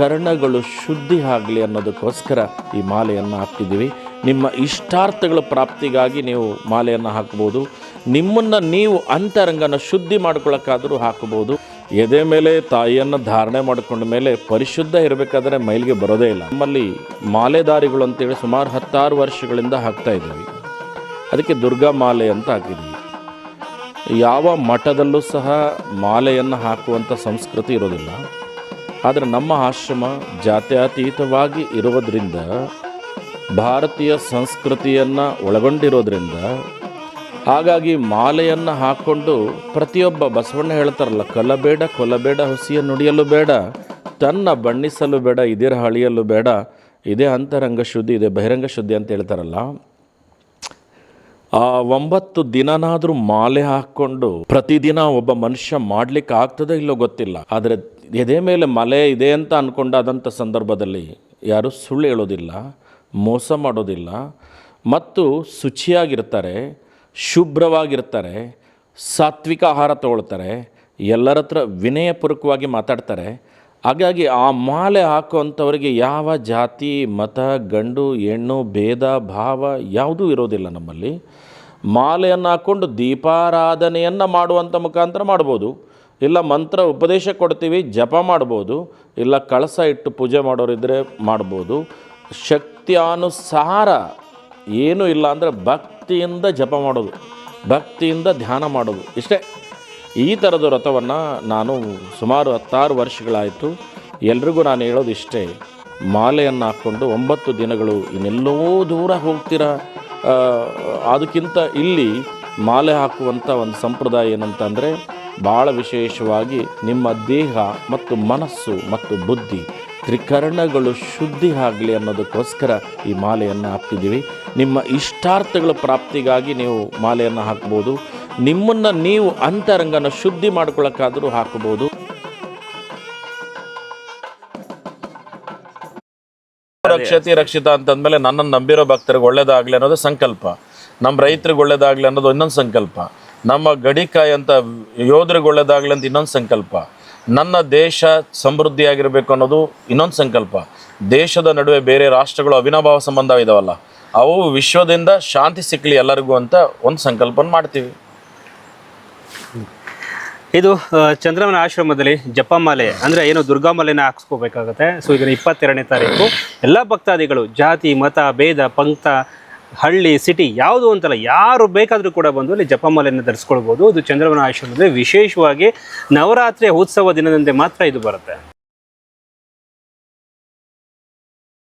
ಕರ್ಣಗಳು ಶುದ್ಧಿ ಆಗಲಿ ಅನ್ನೋದಕ್ಕೋಸ್ಕರ ಈ ಮಾಲೆಯನ್ನು ಹಾಕ್ತಿದ್ದೀವಿ. ನಿಮ್ಮ ಇಷ್ಟಾರ್ಥಗಳ ಪ್ರಾಪ್ತಿಗಾಗಿ ನೀವು ಮಾಲೆಯನ್ನು ಹಾಕ್ಬೋದು. ನಿಮ್ಮನ್ನು ನೀವು ಅಂತರಂಗನ ಶುದ್ಧಿ ಮಾಡ್ಕೊಳ್ಳೋಕ್ಕಾದರೂ ಹಾಕ್ಬೋದು. ಎದೆ ಮೇಲೆ ತಾಯಿಯನ್ನು ಧಾರಣೆ ಮಾಡಿಕೊಂಡ ಮೇಲೆ ಪರಿಶುದ್ಧ ಇರಬೇಕಾದ್ರೆ ಮೈಲಿಗೆ ಬರೋದೇ ಇಲ್ಲ. ನಮ್ಮಲ್ಲಿ ಮಾಲೆದಾರಿಗಳು ಅಂತೇಳಿ ಸುಮಾರು ಹತ್ತಾರು ವರ್ಷಗಳಿಂದ ಹಾಕ್ತಾ ಇದ್ದೀವಿ. ಅದಕ್ಕೆ ದುರ್ಗಾ ಮಾಲೆ ಅಂತ ಹಾಕಿದ್ದೀವಿ. ಯಾವ ಮಠದಲ್ಲೂ ಸಹ ಮಾಲೆಯನ್ನು ಹಾಕುವಂಥ ಸಂಸ್ಕೃತಿ ಇರೋದಿಲ್ಲ. ಆದರೆ ನಮ್ಮ ಆಶ್ರಮ ಜಾತ್ಯತೀತವಾಗಿ ಇರುವುದರಿಂದ, ಭಾರತೀಯ ಸಂಸ್ಕೃತಿಯನ್ನು ಒಳಗೊಂಡಿರೋದ್ರಿಂದ, ಹಾಗಾಗಿ ಮಾಲೆಯನ್ನು ಹಾಕ್ಕೊಂಡು ಪ್ರತಿಯೊಬ್ಬ ಬಸವಣ್ಣ ಹೇಳ್ತಾರಲ್ಲ ಕಲಬೇಡ ಕೊಲಬೇಡ ಹುಸಿಯ ನುಡಿಯಲು ಬೇಡ, ತನ್ನ ಬಣ್ಣಿಸಲು ಬೇಡ, ಇದಿರ ಹಳಿಯಲು ಬೇಡ, ಇದೇ ಅಂತರಂಗ ಶುದ್ಧಿ, ಇದೆ ಬಹಿರಂಗ ಶುದ್ಧಿ ಅಂತ ಹೇಳ್ತಾರಲ್ಲ. ಆ ಒಂಬತ್ತು ದಿನನಾದರೂ ಮಾಲೆ ಹಾಕ್ಕೊಂಡು ಪ್ರತಿದಿನ ಒಬ್ಬ ಮನುಷ್ಯ ಮಾಡ್ಲಿಕ್ಕೆ ಆಗ್ತದೋ ಇಲ್ಲೋ ಗೊತ್ತಿಲ್ಲ. ಆದರೆ ಎದೆ ಮೇಲೆ ಮಲೆ ಇದೆ ಅಂತ ಅಂದ್ಕೊಂಡಾದಂಥ ಸಂದರ್ಭದಲ್ಲಿ ಯಾರು ಸುಳ್ಳು ಹೇಳೋದಿಲ್ಲ, ಮೋಸ ಮಾಡೋದಿಲ್ಲ, ಮತ್ತು ಶುಚಿಯಾಗಿರ್ತಾರೆ, ಶುಭ್ರವಾಗಿರ್ತಾರೆ, ಸಾತ್ವಿಕ ಆಹಾರ ತಗೊಳ್ತಾರೆ, ಎಲ್ಲರ ಹತ್ರ ವಿನಯಪೂರ್ವಕವಾಗಿ ಮಾತಾಡ್ತಾರೆ. ಹಾಗಾಗಿ ಆ ಮಾಲೆ ಹಾಕುವಂಥವರಿಗೆ ಯಾವ ಜಾತಿ, ಮತ, ಗಂಡು, ಹೆಣ್ಣು, ಭೇದ, ಭಾವ ಯಾವುದೂ ಇರೋದಿಲ್ಲ ನಮ್ಮಲ್ಲಿ. ಮಾಲೆಯನ್ನು ಹಾಕ್ಕೊಂಡು ದೀಪಾರಾಧನೆಯನ್ನು ಮಾಡುವಂಥ ಮುಖಾಂತರ ಮಾಡ್ಬೋದು. ಇಲ್ಲ ಮಂತ್ರ ಉಪದೇಶ ಕೊಡ್ತೀವಿ, ಜಪ ಮಾಡ್ಬೋದು, ಇಲ್ಲ ಕಳಸ ಇಟ್ಟು ಪೂಜೆ ಮಾಡೋರಿದ್ದರೆ ಮಾಡ್ಬೋದು. ಶಕ್ತಿಯಾನುಸಾರ ಏನೂ ಇಲ್ಲ ಅಂದರೆ ಭಕ್ತಿಯಿಂದ ಜಪ ಮಾಡೋದು, ಭಕ್ತಿಯಿಂದ ಧ್ಯಾನ ಮಾಡೋದು. ಇಷ್ಟೇ, ಈ ಥರದ ವ್ರತವನ್ನು ನಾನು ಸುಮಾರು ಹತ್ತಾರು ವರ್ಷಗಳಾಯಿತು. ಎಲ್ರಿಗೂ ನಾನು ಹೇಳೋದು ಇಷ್ಟೇ, ಮಾಲೆಯನ್ನು ಹಾಕ್ಕೊಂಡು ಒಂಬತ್ತು ದಿನಗಳು ಇನ್ನೆಲ್ಲೋ ದೂರ ಹೋಗ್ತೀರ? ಅದಕ್ಕಿಂತ ಇಲ್ಲಿ ಮಾಲೆ ಹಾಕುವಂಥ ಒಂದು ಸಂಪ್ರದಾಯ ಏನಂತಂದರೆ ಭಾಳ ವಿಶೇಷವಾಗಿ ನಿಮ್ಮ ದೇಹ ಮತ್ತು ಮನಸ್ಸು ಮತ್ತು ಬುದ್ಧಿ ತ್ರಿಕರಣಗಳು ಶುದ್ಧಿ ಆಗಲಿ ಅನ್ನೋದಕ್ಕೋಸ್ಕರ ಈ ಮಾಲೆಯನ್ನು ಹಾಕ್ತಿದ್ದೀವಿ. ನಿಮ್ಮ ಇಷ್ಟಾರ್ಥಗಳ ಪ್ರಾಪ್ತಿಗಾಗಿ ನೀವು ಮಾಲೆಯನ್ನು ಹಾಕ್ಬೋದು. ನಿಮ್ಮನ್ನು ನೀವು ಅಂತರಂಗನ ಶುದ್ಧಿ ಮಾಡ್ಕೊಳ್ಳೋಕ್ಕಾದರೂ ಹಾಕಬಹುದು ರಕ್ಷತಿ ರಕ್ಷಿತ ಅಂತಂದಮೇಲೆ ನನ್ನನ್ನು ನಂಬಿರೋ ಭಕ್ತರಿಗೆ ಒಳ್ಳೇದಾಗಲಿ ಅನ್ನೋದು ಸಂಕಲ್ಪ. ನಮ್ಮ ರೈತರಿಗೆ ಒಳ್ಳೇದಾಗಲಿ ಅನ್ನೋದು ಇನ್ನೊಂದು ಸಂಕಲ್ಪ. ನಮ್ಮ ಗಡಿಕಾಯಿ ಅಂತ ಯೋಧರಿಗೊಳ್ಳೆದಾಗಲಿ ಅಂತ ಇನ್ನೊಂದು ಸಂಕಲ್ಪ. ನನ್ನ ದೇಶ ಸಮೃದ್ಧಿಯಾಗಿರಬೇಕು ಅನ್ನೋದು ಇನ್ನೊಂದು ಸಂಕಲ್ಪ. ದೇಶದ ನಡುವೆ ಬೇರೆ ರಾಷ್ಟ್ರಗಳು ಅವಿನಾಭಾವ ಸಂಬಂಧ ಇದಾವಲ್ಲ, ಅವು ವಿಶ್ವದಿಂದ ಶಾಂತಿ ಸಿಕ್ಕಲಿ ಎಲ್ಲರಿಗೂ ಅಂತ ಒಂದು ಸಂಕಲ್ಪ ಮಾಡ್ತೀವಿ. ಇದು ಚಂದ್ರಮನ ಆಶ್ರಮದಲ್ಲಿ ಜಪಮಾಲೆ ಅಂದರೆ ಏನು ದುರ್ಗಾಮಾಲೆನ ಹಾಕ್ಸ್ಕೋಬೇಕಾಗತ್ತೆ. ಸೊ ಇದನ್ನು ಇಪ್ಪತ್ತೆರಡನೇ ತಾರೀಕು. ಎಲ್ಲ ಭಕ್ತಾದಿಗಳು, ಜಾತಿ, ಮತ, ಭೇದ, ಪಂಕ್ತ ಹಳ್ಳಿ ಸಿಟಿ ಯಾವುದು ಅಂತಲ್ಲ, ಯಾರು ಬೇಕಾದರೂ ಕೂಡ ಬಂದು ಅಲ್ಲಿ ಜಪಮಾಲೆಯನ್ನು ಧರಿಸ್ಕೊಳ್ಬೋದು. ಇದು ಚಂದ್ರಮನ ಆಶ್ರಮದಲ್ಲಿ ವಿಶೇಷವಾಗಿ ನವರಾತ್ರಿಯ ಉತ್ಸವ ದಿನದಂತೆ ಮಾತ್ರ ಇದು ಬರುತ್ತೆ.